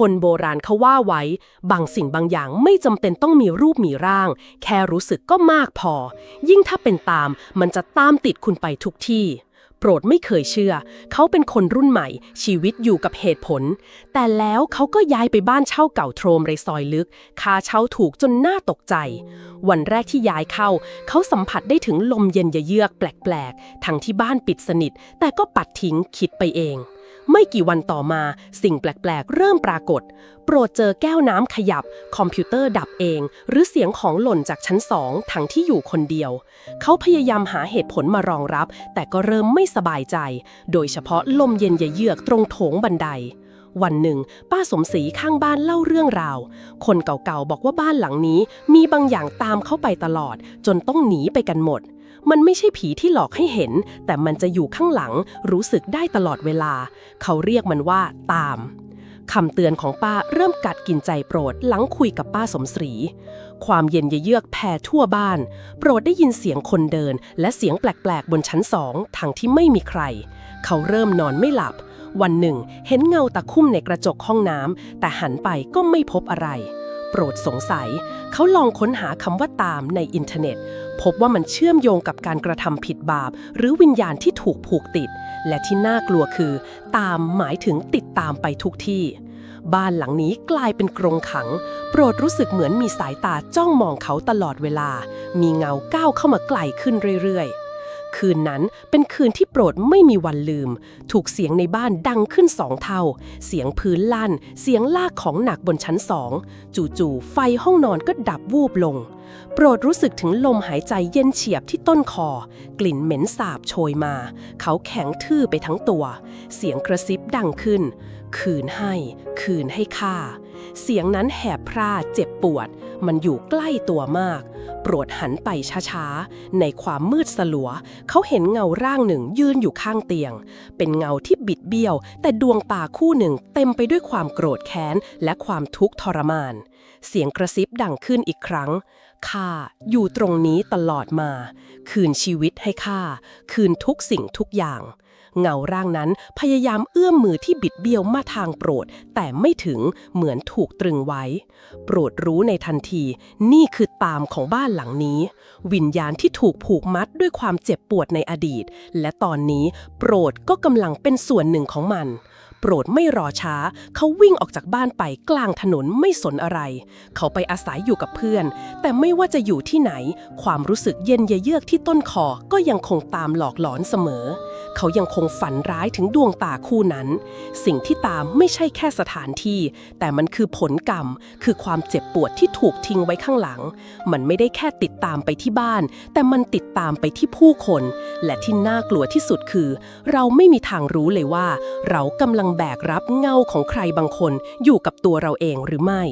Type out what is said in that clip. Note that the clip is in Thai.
คนโบราณเขาว่าไว้ บางสิ่งบางอย่างไม่จำเป็นต้องมีรูปมีร่าง แค่รู้สึกก็มากพอ ยิ่งถ้าเป็นตาม มันจะตามติดคุณไปทุกที่ โปรดไม่เคยเชื่อ เขาเป็นคนรุ่นใหม่ ชีวิตอยู่กับเหตุผล แต่แล้วเขาก็ย้ายไปบ้านเช่าเก่าโทรมในซอยลึก ค่าเช่าถูกจนน่าตกใจ วันแรกที่ย้ายเข้า เขาสัมผัสได้ถึงลมเย็นเยือกแปลกๆ ทั้งที่บ้านปิดสนิท แต่ก็ปัดทิ้งคิดไปเอง ไม่กี่วันต่อมา สิ่งแปลก ๆ เริ่มปรากฏ โปรดเจอแก้วน้ำขยับ คอมพิวเตอร์ดับเอง หรือเสียงของหล่นจากชั้นสองทั้งที่อยู่คนเดียว เขาพยายามหาเหตุผลมารองรับ แต่ก็เริ่มไม่สบายใจ โดยเฉพาะลมเย็นเยือกตรงโถงบันได วันหนึ่ง ป้าสมศรีข้างบ้านเล่าเรื่องราว คนเก่าๆบอกว่าบ้านหลังนี้มีบางอย่างตามเข้าไปตลอด จนต้องหนีไปกันหมด มันไม่ใช่ผีที่หลอกให้เห็น แต่มันจะอยู่ข้างหลังรู้สึกได้ตลอดเวลา เขาเรียกมันว่าตามคำเตือนของป้าเริ่มกัดกินใจโปรดหลังคุยกับป้าสมศรี ความเย็นเยือกแผ่ทั่วบ้าน โปรดได้ยินเสียงคนเดิน และเสียงแปลกๆบนชั้นสองทางที่ไม่มีใคร เขาเริ่มนอนไม่หลับ วันหนึ่ง เห็นเงาตะคุ่มในกระจกห้องน้ำแต่หันไปก็ไม่พบอะไร โปรดสงสัย เขาลองค้นหาคำว่าตามในอินเทอร์เน็ต พบว่ามันเชื่อมโยงกับการกระทำผิดบาป หรือวิญญาณที่ถูกผูกติด และที่น่ากลัวคือ ตามหมายถึงติดตามไปทุกที่ บ้านหลังนี้กลายเป็นกรงขัง โปรดรู้สึกเหมือนมีสายตาจ้องมองเขาตลอดเวลา มีเงาก้าวเข้ามาไกลขึ้นเรื่อยๆ คืนนั้น เป็นคืนที่โปรดไม่มีวันลืม ถูกเสียงในบ้านดังขึ้นสองเท่า เสียงพื้นลั่น เสียงลากของหนักบนชั้นสองจู่ๆไฟห้องนอนก็ดับวูบลง โปรดรู้สึกถึงลมหายใจเย็นเฉียบที่ต้นคอ กลิ่นเหม็นสาบโชยมา เขาแข็งทื่อไปทั้งตัว เสียงกระซิบดังขึ้น คืนให้ คืนให้ข้าเสียงนั้นแหบพร่าเจ็บปวด มันอยู่ใกล้ตัวมาก โปรดหันไปช้าๆ ในความมืดสลัว เขาเห็นเงาร่างหนึ่งยืนอยู่ข้างเตียง เป็นเงาที่บิดเบี้ยว แต่ดวงตาคู่หนึ่งเต็มไปด้วยความโกรธแค้นและความทุกข์ทรมานเสียงกระซิบดังขึ้นอีกครั้ง ข้าอยู่ตรงนี้ตลอดมา คืนชีวิตให้ข้า คืนทุกสิ่งทุกอย่าง เงาร่างนั้นพยายามเอื้อมมือที่บิดเบี้ยวมาทางโปรด แต่ไม่ถึงเหมือนถูกตรึงไว้ โปรดรู้ในทันที นี่คือตามของบ้านหลังนี้ วิญญาณที่ถูกผูกมัดด้วยความเจ็บปวดในอดีต และตอนนี้โปรดก็กำลังเป็นส่วนหนึ่งของมัน โปรดไม่รอช้า เขาวิ่งออกจากบ้านไปกลางถนนไม่สนอะไร เขาไปอาศัยอยู่กับเพื่อน แต่ไม่ว่าจะอยู่ที่ไหน ความรู้สึกเย็นเยือกที่ต้นคอก็ยังคงตามหลอกหลอนเสมอ เขายังคงฝันร้ายถึงดวงตาคู่นั้น สิ่งที่ตามไม่ใช่แค่สถานที่ แต่มันคือผลกรรม คือความเจ็บปวดที่ถูกทิ้งไว้ข้างหลัง มันไม่ได้แค่ติดตามไปที่บ้าน แต่มันติดตามไปที่ผู้คน และที่น่ากลัวที่สุดคือ เราไม่มีทางรู้เลยว่า เรากำลังแบกรับเงาของใครบางคนอยู่กับตัวเราเองหรือไม่